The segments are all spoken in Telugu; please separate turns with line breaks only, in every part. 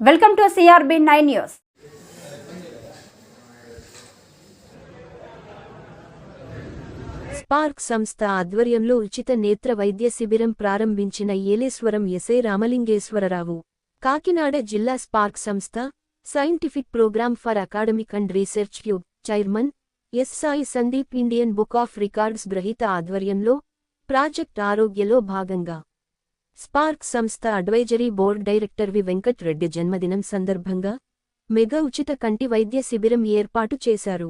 Welcome to CRB nine news.
Spark సంస్థ ఆధ్వర్యంలో ఉచిత నేత్ర వైద్య శిబిరం ప్రారంభించిన ఏలేశ్వరం ఎస్ఐ రామలింగేశ్వరరావు. కాకినాడ జిల్లా స్పార్క్ సంస్థ scientific programme for academic and research cube chairman S Sai Sandeep Indian book of records గ్రహీత ఆధ్వర్యంలో ప్రాజెక్ట్ ఆరోగ్యలో భాగంగా స్పార్క్ సంస్థ advisory board director V. Venkat Reddy జన్మదినం సందర్భంగా మెగా ఉచిత కంటి వైద్య శిబిరం ఏర్పాటు చేశారు.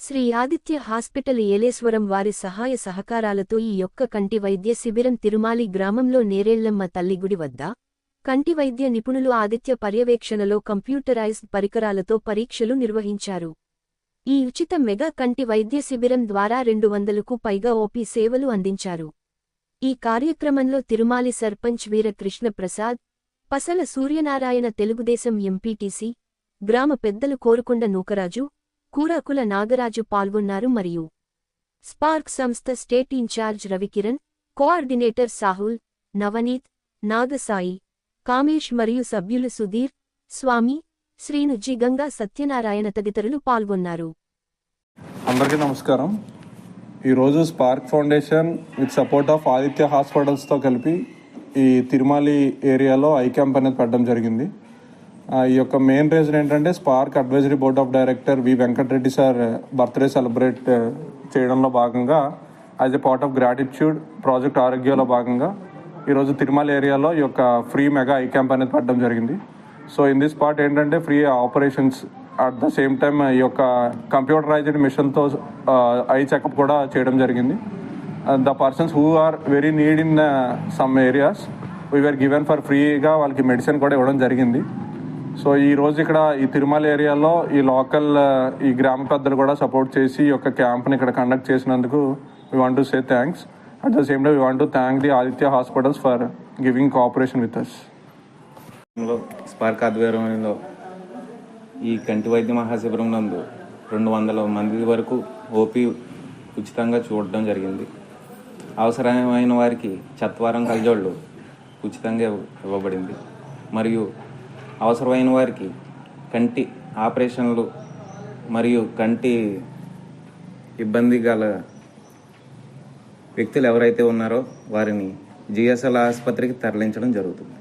శ్రీ ఆదిత్య హాస్పిటల్ ఏలేశ్వరం వారి సహాయ సహకారాలతో ఈ యొక్క కంటి వైద్య శిబిరం తిరుమాలి గ్రామంలో నేరేళ్ళమ్మ తల్లిగుడి వద్ద కంటి వైద్య నిపుణులు ఆదిత్య పర్యవేక్షణలో కంప్యూటరైజ్డ్ పరికరాలతో పరీక్షలు నిర్వహించారు. ఈ ఉచిత మెగా కంటి వైద్య శిబిరం ద్వారా రెండు వందలకు పైగా ఓపీ సేవలు అందించారు. ఈ కార్యక్రమంలో తిరుమాలి సర్పంచ్ వీరకృష్ణ ప్రసాద్ పసల సూర్యనారాయణ తెలుగుదేశం ఎంపీటీసీ గ్రామ పెద్దలు కోరుకొండ నూకరాజు కూరాకుల నాగరాజు పాల్గొన్నారు మరియు స్పార్క్ సంస్థ state incharge Ravikiran coordinator Sahul Navaneeth Nagasai Kamesh మరియు సభ్యులు సుధీర్ స్వామి శ్రీనుజి గంగా సత్యనారాయణ తదితరులు పాల్గొన్నారు.
అందరికీ నమస్కారం. ఈరోజు Spark foundation with support of Aditya హాస్పిటల్స్తో కలిపి ఈ తిరుమలి ఏరియాలో ఐ క్యాంప్ అనేది పెట్టడం జరిగింది. ఈ యొక్క మెయిన్ రీజన్ ఏంటంటే Spark advisory board of director V Venkatareddy sir birthday celebrate చేయడంలో భాగంగా as a part of gratitude project ఆరోగ్యంలో భాగంగా ఈరోజు తిరుమల ఏరియాలో ఈ యొక్క ఫ్రీ మెగా ఐ క్యాంప్ అనేది పెట్టడం జరిగింది. సో ఇన్ దిస్ పార్ట్ ఏంటంటే free operations at the same time ఈ యొక్క కంప్యూటరైజ్డ్ మిషన్తో ఐ చెకప్ కూడా చేయడం జరిగింది. The persons who are very need in some areas were given for ఫ్రీగా వాళ్ళకి మెడిసిన్ కూడా ఇవ్వడం జరిగింది. సో ఈ రోజు ఇక్కడ ఈ తిరుమల ఏరియాలో ఈ లోకల్ uh, ఈ గ్రామ పెద్దలు కూడా సపోర్ట్ చేసి ఈ యొక్క క్యాంప్ని ఇక్కడ కండక్ట్ చేసినందుకు we want to say thanks at the same time we want to thank the Aditya hospitals for giving cooperation with us
Spark ఆధ్వర్యంలో ఈ కంటి వైద్య మహాశిబిరం నందు రెండు వందల మంది వరకు ఓపీ ఉచితంగా చూడడం జరిగింది. అవసరమైన వారికి చత్వారం కలజోళ్ళు ఉచితంగా ఇవ్వబడింది. మరియు అవసరమైన వారికి కంటి ఆపరేషన్లు మరియు కంటి ఇబ్బంది గల వ్యక్తులు ఎవరైతే ఉన్నారో వారిని జిఎస్ఎల్ ఆసుపత్రికి తరలించడం జరుగుతుంది.